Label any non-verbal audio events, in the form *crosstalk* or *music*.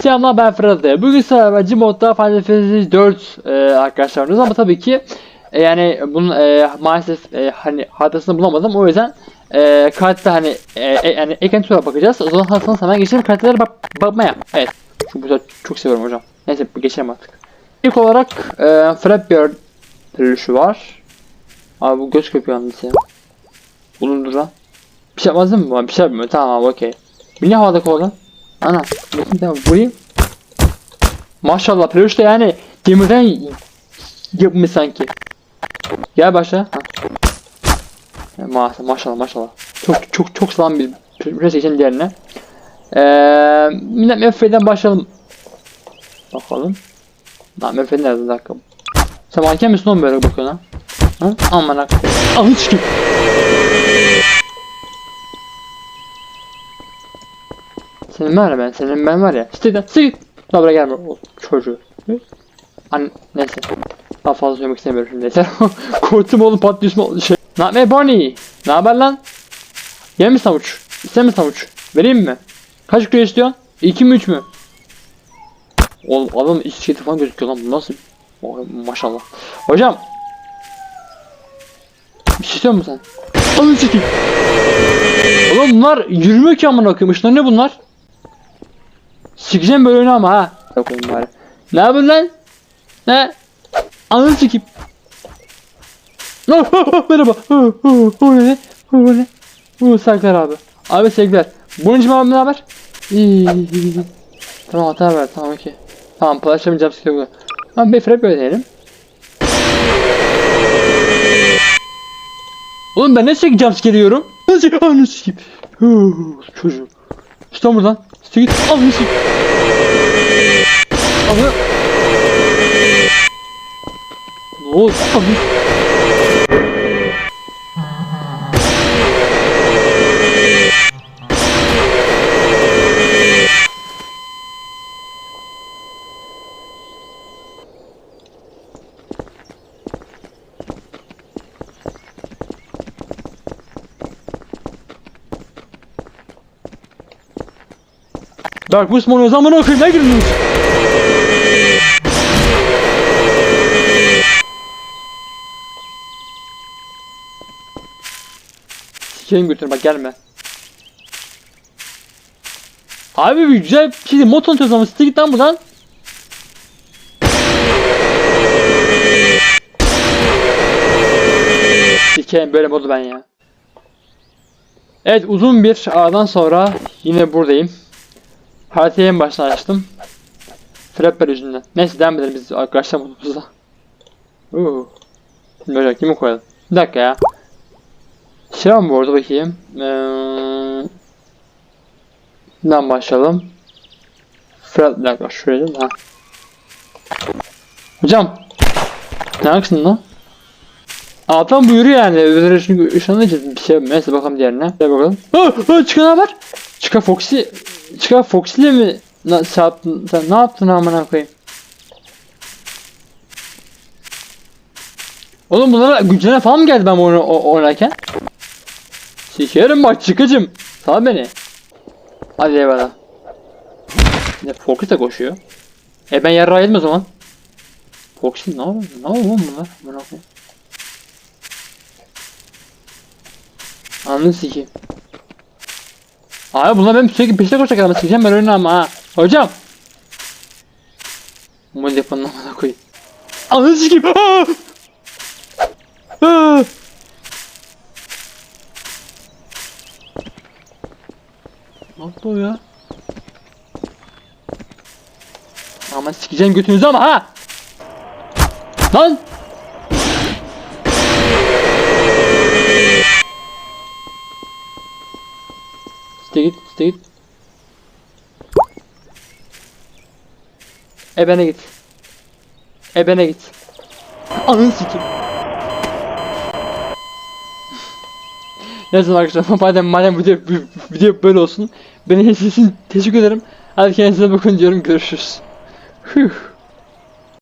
Selamlar ben Fırat. Bugün sizlerle Cimod'da Final Fantasy 4 e, arkadaşlarımız ama tabii ki e, yani bunun e, maalesef e, hani haritasını bulamadım o yüzden e, kartta hani e, e, yani ekran bakacağız. O zaman haritasını hemen geçelim kartlara bak bakmaya. Evet. Şu güzel çok seviyorum hocam. Neyse geçelim artık. İlk olarak e, Flappy şu var. Abi bu göz köpüğü yalnız ya. Bulundur lan. Bir şey yapmaz mı? Bir şey yapmıyor. Tamam abi okey. Bir ne havada kovalan? Ana. Bakın tamam vurayım. Maşallah peluş da yani demirden yapmış sanki. Gel başla. Ha. Ma maşallah maşallah. Çok çok çok sağlam bir peluş geçelim diğerine. Eee Millet Mefre'den başlayalım. Bakalım. Lan Mefre nerede bir dakika. Sen manken misin oğlum böyle bakıyorsun ha? Ha? Aman ak. Alın çıkayım. Senin var ya ben, senin ben var ya. İsteden sık. Dobra gelme o çocuğu. An neyse. Daha fazla söylemek istemiyorum şimdi yeter. *laughs* Korktum oğlum patlıyorsun şey. Ne yapmaya Bonnie? Ne haber lan? Yer mi savuç? İster mi savuç? Vereyim mi? Kaç kilo istiyorsun? 2 mi 3 mü? Oğlum adam iskeleti falan gözüküyor lan bu nasıl? Oh, maşallah. Hocam. Bir şey istiyor musun sen? Alın sikeyim. Oğlum bunlar yürümüyor ki amına koyayım. Ne bunlar? Sikeceğim böyle oyunu ama ha. Bakayım bari. Ne yapıyorsun lan? Ne? No, merhaba. *laughs* Oh, oh, oh, ne? Oh, ne? Oh, sevgiler abi. Abi sevgiler. Bunun için abi ne haber? Tamam hata ver. Tamam okey. Tamam paylaşamayacağım size bu. Tamam bir frap ödeyelim. Oğlum ben ne çekeceğim jumpscare diyorum? Nasıl ananı sikeyim. Huu, Çocuğum. İşte buradan. İşte git. Ananı sikeyim. Ananı. Dark Boost Mono zaman okuyayım ne girdiniz? Sikeyim götür bak gelme. Abi bir güzel bir şey değil. Mod tanıtıyoruz ama size git lan buradan. Sikeyim böyle modu ben ya. Evet uzun bir aradan sonra yine buradayım. Haritayı en baştan açtım. Flapper yüzünden. Neyse devam edelim biz arkadaşlar modumuza. Uuu. Şimdi böyle kimi koyalım? Bir dakika ya. Var mı bu bakayım. Ee, Buradan başlayalım. Fred bir dakika şuraya? Ha. Hocam. Ne yapacaksın lan? Alttan buyuruyor yani. Öbürleri çünkü ışınlanınca bir şey neyse bakalım diğerine. Bir bakalım. Ha, ha çıkan haber. Çıka Foxy. Çıka Foxy'le mi? Na, şey yaptın, sen ne yaptın amına koyayım? Oğlum bunlara güncelleme falan mı geldi ben bu oyunu o- oynarken? Sikerim bak çıkacım. Sal beni. Hadi eyvallah. Ne Foxy de koşuyor. E ben yarrağı yedim o zaman. Foxy ne yapıyor? Ne yapıyor oğlum bunlar? Koyayım. Anladın sikeyim. Abi bunlar benim sürekli peşine koşacak adamı sikeceğim ben oyunu ama ha. Hocam. Bu telefonun amına koyayım. Anladın sikeyim. Ne yaptı o ya? Ama sikeceğim götünüzü ama ha! Lan! Site git, site git. Ebene git. Ebene git. Anın sikim. Neyse arkadaşlar *laughs* madem madem video, video böyle olsun. Beni izlediğiniz teşekkür ederim. Hadi kendinize bakın diyorum görüşürüz. Hüh.